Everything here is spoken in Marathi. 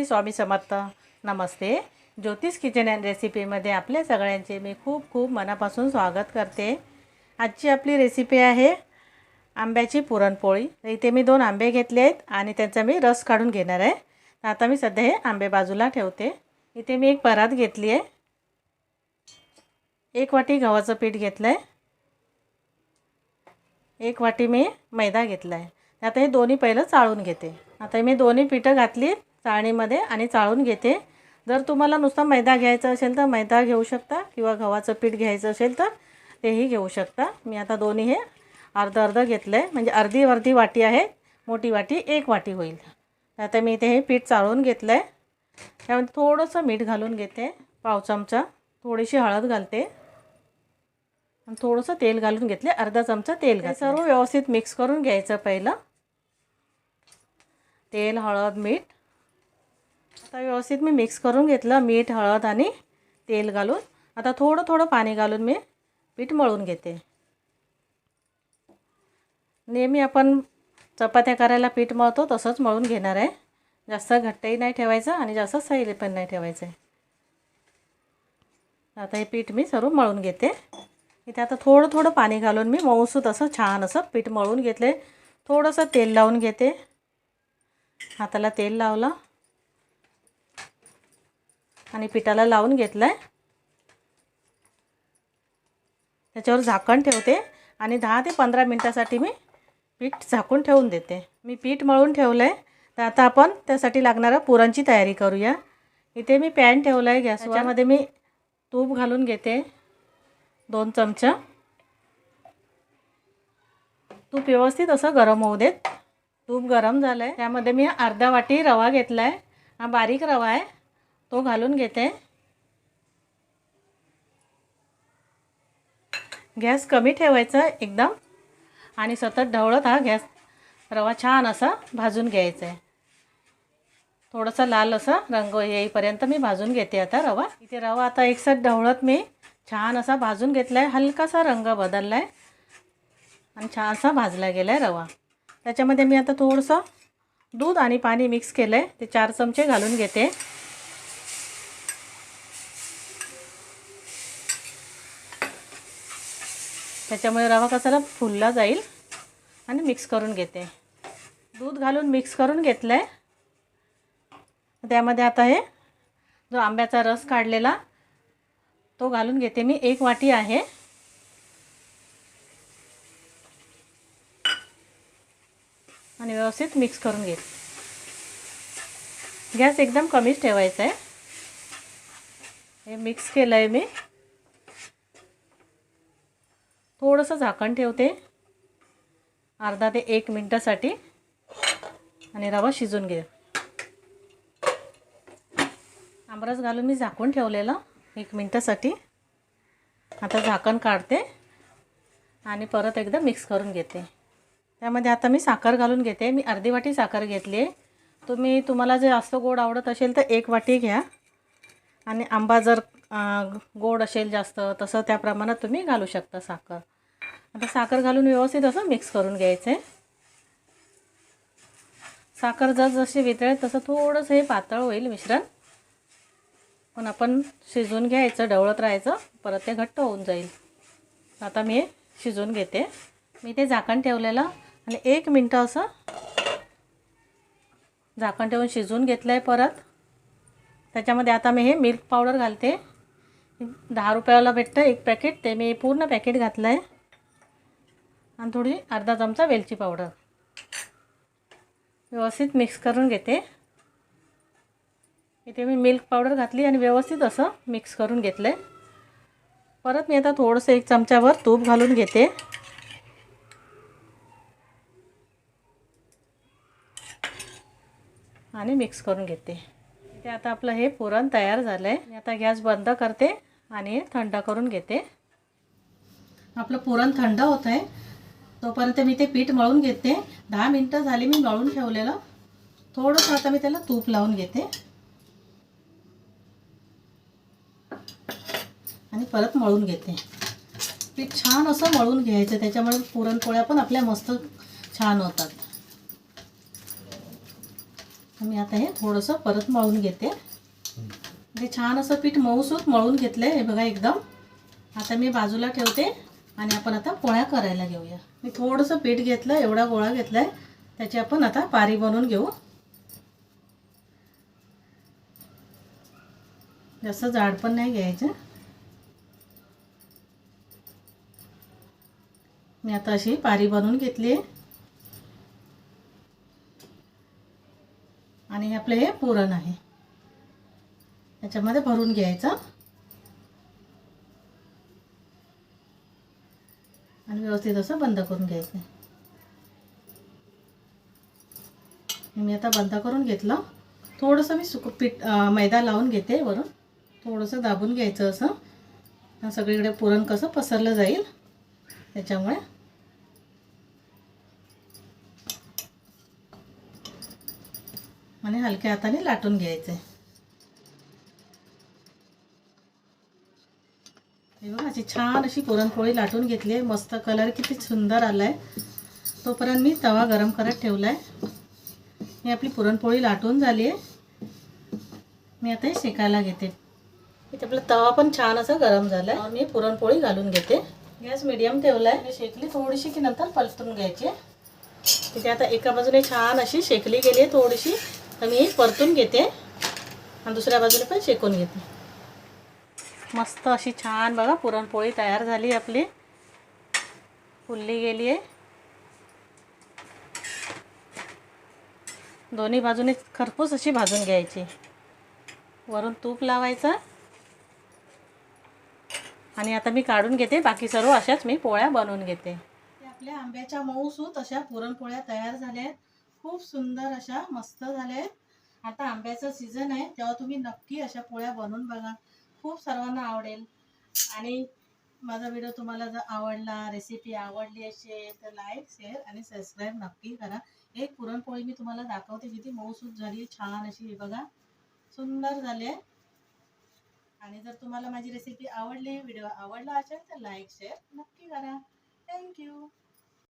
श्री स्वामी समर्थ. नमस्ते. ज्योतिष किचन अँड रेसिपीमध्ये आपल्या सगळ्यांचे मी खूप खूप मनापासून स्वागत करते. आजची आपली रेसिपी आहे आंब्याची पुरणपोळी. इथे मी दोन आंबे घेतले आहेत आणि त्यांचा मी रस काढून घेणार आहे. आता मी सध्या हे आंबे बाजूला ठेवते. इथे मी एक परात घेतली आहे. एक वाटी गव्हाचं पीठ घेतलं आहे एक वाटी मी मैदा घेतला आहे आता हे दोन्ही पहिलं चाळून घेते. आता मी दोन्ही पिठं घातली. चाळणीमध्ये आणि चाळून घेते. जर तुम्हाला नुसता मैदा घ्यायचा असेल तर मैदा घेऊ शकता किंवा गव्हाचं पीठ घ्यायचं असेल तर तेही घेऊ शकता. मी आता दोन्ही हे अर्धं अर्धं घेतलं आहे म्हणजे अर्धी अर्धी वाटी आहे. मोठी वाटी एक वाटी होईल. आता मी इथे हे पीठ चाळून घेतलं आहे त्यामध्ये थोडंसं मीठ घालून घेते. पाव चमचा. थोडीशी हळद घालते. आणि थोडंसं तेल घालून घेतले अर्धा चमचा तेल घाल सर्व व्यवस्थित मिक्स करून घ्यायचं पहिलं. तेल हळद मीठ. आता व्यवस्थित मी मिक्स करून घेतलं मीठ हळद आणि तेल घालून. आता थोडं थोडं पाणी घालून मी पीठ मळून घेते. नेहमी आपण चपात्या करायला पीठ मळतो तसंच मळून घेणार आहे. जास्त घट्टही नाही ठेवायचं आणि जास्त सैल पण नाही ठेवायचं. आहे आता हे पीठ मी सर्व मळून घेते. इथे आता थोडं थोडं पाणी घालून मी मऊसूत असं छान असं पीठ मळून घेतले थोडंसं तेल लावून घेते. हाताला तेल लावलं. आणि पिठाला लावून घेतलं आहे त्याच्यावर झाकण ठेवते आणि दहा ते पंधरा मिनटासाठी मी पीठ झाकून ठेवून देते. मी पीठ मळून ठेवलं आहे तर आता आपण त्यासाठी लागणारं पुरणची तयारी करूया. इथे मी पॅन ठेवलं आहे गॅसवरमध्ये मी तूप घालून घेते. दोन चमचा. तूप व्यवस्थित असं गरम होऊ देत. तूप गरम झालं आहे त्यामध्ये मी अर्धा वाटी रवा घेतला आहे हा बारीक रवा आहे. तो घालून घेते. गॅस कमी ठेवायचा एकदम. आणि सतत ढवळत हा गॅस रवा छान असा भाजून घ्यायचा आहे. थोडंसं लाल असा रंग येईपर्यंत मी भाजून घेते आता रवा. इथे रवा आता एकसाथ ढवळत मी छान असा भाजून घेतला आहे हलकासा रंग बदलला आहे आणि छान असा भाजला गेला आहे रवा. त्याच्यामध्ये मी आता थोडंसं दूध आणि पाणी मिक्स केलं आहे ते चार चमचे घालून घेते. त्याच्यामुळे रवा कसाला फुलला जाईल. आणि मिक्स करून घेते. दूध घालून मिक्स करून घेतलं आहे त्यामध्ये आता हे जो आंब्याचा रस काढलेला तो घालून घेते मी. एक वाटी आहे. आणि व्यवस्थित मिक्स करून घे गॅस एकदम कमीच ठेवायचा आहे हे मिक्स केलं आहे मी. थोडंसं झाकण ठेवते. अर्धा ते एक मिनटासाठी आणि रवा शिजून घे आमरस घालून मी झाकून ठेवलेलं एक मिनटासाठी. आता झाकण काढते आणि परत एकदा मिक्स करून घेते. त्यामध्ये आता मी साखर घालून घेते. मी अर्धी वाटी साखर घेतली आहे. तुम्ही तुम्हाला जे जास्त गोड आवडत असेल तर एक वाटी घ्या. आणि आंबा जर गोड असेल जास्त तसं त्या प्रमाणात तुम्ही घालू शकता साखर. आता साखर घालून व्यवस्थित असं मिक्स करून घ्यायचं आहे साखर जर जशी वितळेल तसं थोडंसं हे पातळ होईल मिश्रण. पण आपण शिजवून घ्यायचं ढवळत राहायचं परत ते घट्ट होऊन जाईल. आता मी हे शिजवून घेते. मी ते झाकण ठेवलेलं आणि एक मिनटं असं झाकण ठेवून शिजवून घेतलं आहे परत. त्याच्यामध्ये आता मी हे मिल्क पावडर घालते. दहा रुपयाला भेटतं एक पॅकेट ते मी पूर्ण पॅकेट घातलं आहे आणि थोडी अर्धा चमचा वेलची पावडर. व्यवस्थित मिक्स करून घेते. इथे मी मिल्क पावडर घातली आणि व्यवस्थित असं मिक्स करून घेतलं आहे परत मी आता थोडंसं एक चमच्यावर तूप घालून घेते. आणि मिक्स करून घेते. इथे आता आपलं हे पुरण तयार झालं आहे मी आता गॅस बंद करते आणि थंड करून घेते. आपलं पुरण थंड होत आहे तोपर्यंत मी ते पीठ मळून घेते. दहा मिनटं झाली मी मळून ठेवलेलं. थोडंसं आता मी त्याला तूप लावून घेते. आणि परत मळून घेते. पीठ छान असं मळून घ्यायचं. त्याच्यामुळे पुरणपोळ्या पण आपल्या मस्त छान होतात. मी आता हे थोडंसं परत मळून घेते. ते छान असं पीठ मऊसूत मळून घेतलं आहे हे बघा एकदम. आता मी बाजूला ठेवते. आणि आपण आता पोळ्या करायला घेऊया. मी थोडंसं पीठ घेतलं एवढा गोळा घेतला आहे त्याची आपण आता पारी बनवून घेऊ. जास्त जाड पण नाही घ्यायचं. मी आता अशी पारी बनवून घेतली आहे. आणि आपलं हे पुरण आहे. याच्यामध्ये भरून घ्यायचं. व्यवस्थित असं बंद करून घ्यायचं मी आता बंद करून घेतलं. थोडंसं मी सुक पीठ मैदा लावून घेते वरून. थोडंसं दाबून घ्यायचं असं. सगळीकडे पुरण कसं पसरलं जाईल त्याच्यामुळे. आणि हलक्या हाताने लाटून घ्यायचे हे बघा अशी छान अशी पुरणपोळी लाटून घेतली आहे. मस्त कलर किती सुंदर आला आहे तोपर्यंत मी तवा गरम करत ठेवला आहे ही आपली पुरणपोळी लाटून झाली आहे. मी आता हे शेकायला घेते. इथे आपला तवा पण छान असा गरम झाला आहे मी पुरणपोळी घालून घेते. गॅस मिडियम ठेवला आहे शेकली थोडीशी की नंतर पलटून घ्यायची तिथे आता एका बाजूने छान अशी शेकली गेली आहे थोडीशी. तर मी परतून घेते. आणि दुसऱ्या बाजूने पण शेकून घेते. मस्त अशी छान बघा पुरणपोळी तयार झाली आपली. फुलली गेली आहे. दोन्ही बाजूने खरपूस अशी भाजून घ्यायची. वरून तूप लावायचं. आणि आता मी काढून घेते. बाकी सर्व अशाच मी पोळ्या बनवून घेते. आपल्या आंब्याच्या मऊसूत अशा पुरणपोळ्या तयार झाल्या आहेत. खूप सुंदर अशा मस्त झाल्या आहेत. आता आंब्याचा सीझन आहे तेव्हा तुम्ही नक्की अशा पोळ्या बनवून बघा. खूप सर्वांना आवडेल. आणि माझा व्हिडिओ तुम्हाला जर आवडला रेसिपी आवडली असेल तर लाईक शेअर आणि सबस्क्राईब नक्की करा. एक पुरणपोळी मी तुम्हाला दाखवते किती मऊसूत झाली छान अशी हे बघा. सुंदर झाली आहे. आणि जर तुम्हाला माझी रेसिपी आवडली व्हिडिओ आवडला असेल तर लाईक शेअर नक्की करा. थँक्यू